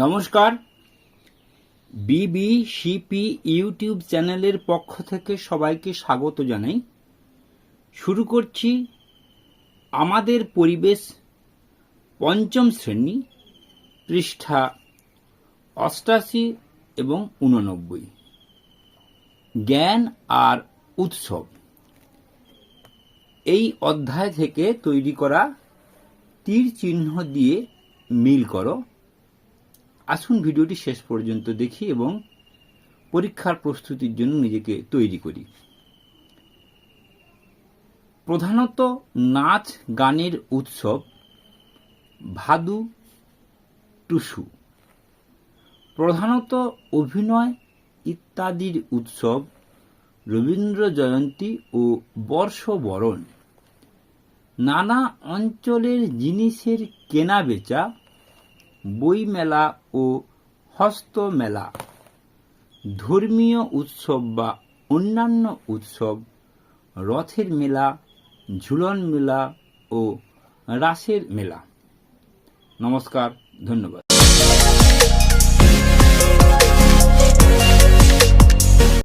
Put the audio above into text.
নমস্কার। বিবিসিপি ইউটিউব চ্যানেলের পক্ষ থেকে সবাইকে স্বাগত জানাই। শুরু করছি আমাদের পরিবেশ পঞ্চম শ্রেণি পৃষ্ঠা অষ্টাশি এবং উননব্বই জ্ঞান আর উৎসব। এই অধ্যায় থেকে তৈরি করা তীর চিহ্ন দিয়ে মিল করো। আসুন ভিডিওটি শেষ পর্যন্ত দেখি এবং পরীক্ষার প্রস্তুতির জন্য নিজেকে তৈরি করি। প্রধানত নাচ গানের উৎসব ভাদু, টুসু। প্রধানত অভিনয় ইত্যাদির উৎসব রবীন্দ্র জয়ন্তী ও বর্ষবরণ। নানা অঞ্চলের জিনিসের কেনা বেচা বইমেলা ও হস্তমেলা। ধর্মীয় উৎসব বা অন্যান্য উৎসব, রথের মেলা, ঝুলন মেলা ও রাসের মেলা। নমস্কার, ধন্যবাদ।